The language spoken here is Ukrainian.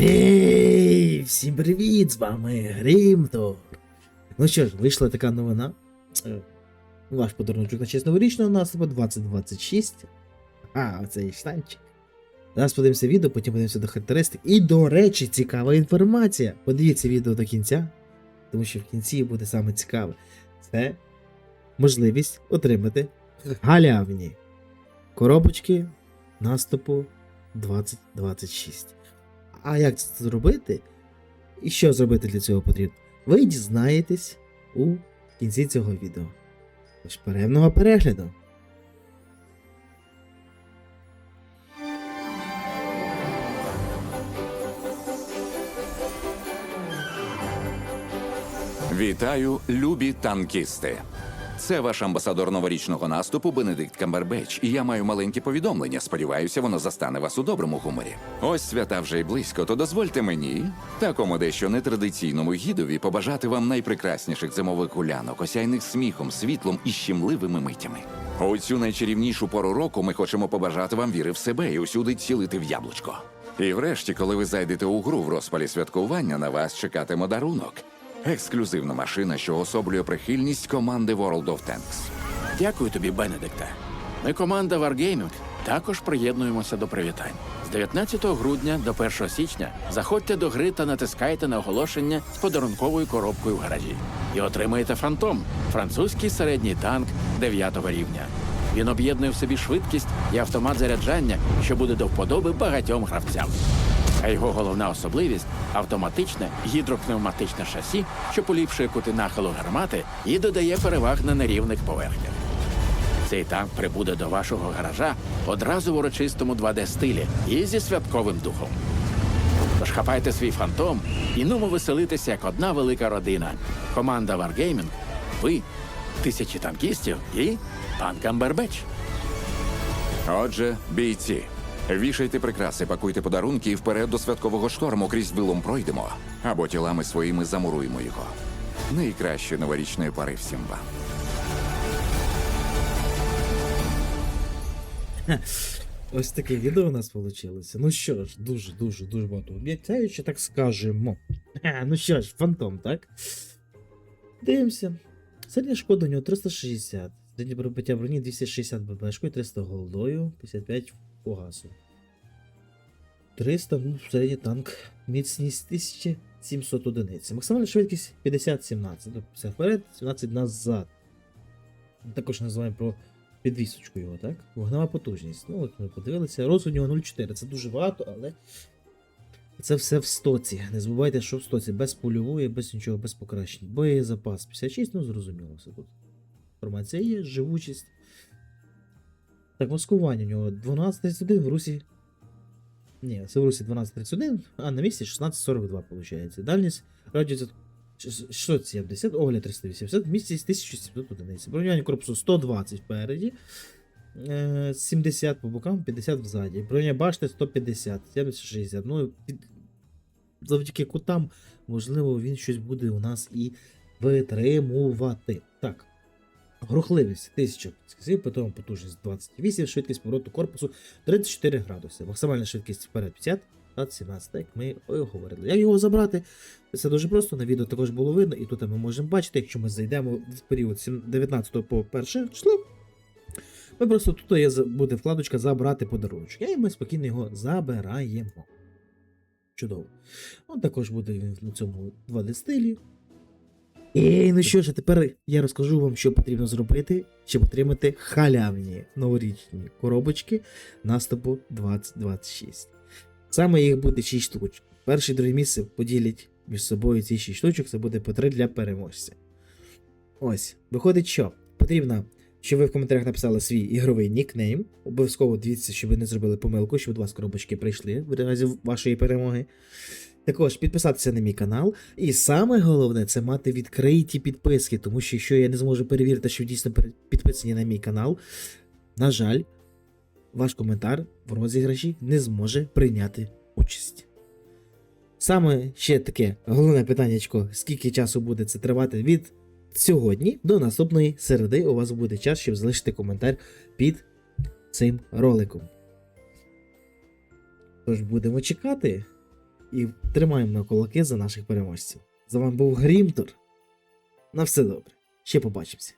Ей, всім привіт! З вами Грімтор. Ну що ж, вийшла така новина. Е, Ваш подарунок на честь новорічного наступу 2026. А, оцей штанчик. Зараз подивимося відео, потім подивимося до характеристик. І, до речі, цікава інформація. Подивіться відео до кінця, тому що в кінці буде саме цікаве. Це можливість отримати галявні коробочки наступу 2026. А як це зробити? І що зробити для цього потрібно? Ви дізнаєтесь у кінці цього відео. Тож приємного перегляду! Вітаю, любі танкісти. Це ваш амбасадор новорічного наступу Бенедикт Камбербеч, і я маю маленьке повідомлення. Сподіваюся, воно застане вас у доброму гуморі. Ось свята вже й близько, то дозвольте мені, такому дещо нетрадиційному гідові, побажати вам найпрекрасніших зимових гулянок, осяйних сміхом, світлом і щемливими митями. У цю найчарівнішу пору року ми хочемо побажати вам віри в себе і усюди цілити в яблучко. І врешті, коли ви зайдете у гру в розпалі святкування, на вас чекатиме дарунок. Ексклюзивна машина, що особлює прихильність команди World of Tanks. Дякую тобі, Бенедикте. Ми, команда Wargaming, також приєднуємося до привітань. З 19 грудня до 1 січня заходьте до гри та натискайте на оголошення з подарунковою коробкою в гаражі. І отримаєте фантом французький середній танк 9 рівня. Він об'єднує в собі швидкість і автомат заряджання, що буде до вподоби багатьом гравцям. А його головна особливість автоматичне гідропневматичне шасі, що поліпшує кути нахилу гармати і додає переваг на нерівних поверхнях. Цей танк прибуде до вашого гаража одразу в урочистому 2D-стилі і зі святковим духом. Тож хапайте свій фантом і нумо веселитися як одна велика родина. Команда Wargaming, ви, тисячі танкістів і пан Камбербеч. Отже, бійці, вішайте прикраси, пакуйте подарунки і вперед до святкового шторму крізь вилом пройдемо, або тілами своїми замуруємо його. Найкраще новорічної пари всім вам. Ось таке відео у нас вийшло. Ну що ж, дуже, дуже, дуже багато обіцяючи, так скажемо. Ну що ж, фантом, так? Дивимося. Середня шкода у нього 360. Середнє пробиття броні 260 ББшкою, 300 голдою, 55 фугасу. 300, ну, середній танк. Міцність 1700 одиниць. Максимальна швидкість 50-17. Тобто все вперед, 17 назад. Також називаємо про підвісочку його, так? Вогнева потужність. Ну, от ми подивилися. Роз у нього 0,4. Це дуже багато, але це все в стоці. Не забувайте, що в стоці без польової, без нічого, без покращень. Боєзапас 56, ну зрозуміло все тут. Інформація є, живучість. Так, маскування у нього 12.31 в Русі. Ні, це в Русі 12.31, а на місці 16.42 виходить. Дальність радіо 670, огляд 380, місяць 1700 одиниць. Бронювання корпусу 120 впереді, е, 70 по бокам, 50 взаді. Броня башти 150, 70, 60. Ну, під... завдяки кутам, можливо, він щось буде у нас і витримувати. Так. Рухливість 1000 сказів, потім потужність 28, швидкість повороту корпусу 34 градуси. Максимальна швидкість вперед 50, назад 17, як ми говорили. Як його забрати? Це дуже просто, на відео також було видно, і тут ми можемо бачити, якщо ми зайдемо в період 19 по 1 число, ми просто тут є, буде вкладочка Забрати подарунок. І ми спокійно його забираємо. Чудово. Он також буде на цьому 2D стилі. І ну що ж, а тепер я розкажу вам, що потрібно зробити, щоб отримати халявні новорічні коробочки наступу 2026. Саме їх буде 6 штучок. Перше і друге місце поділять між собою ці 6 штучок, це буде по 3 для переможця. Ось, виходить, що потрібно, щоб ви в коментарях написали свій ігровий нікнейм. Обов'язково дивіться, щоб ви не зробили помилку, щоб до вас коробочки прийшли в разі вашої перемоги. Також підписатися на мій канал. І саме головне це мати відкриті підписки, тому що якщо я не зможу перевірити, що дійсно підписані на мій канал, на жаль, ваш коментар в розіграші не зможе прийняти участь. Саме ще таке головне питаннячко, скільки часу буде це тривати від сьогодні до наступної середи. У вас буде час, щоб залишити коментар під цим роликом. Тож будемо чекати. І тримаємо кулаки за наших переможців. З вами був Грімтор. На все добре. Ще побачимося.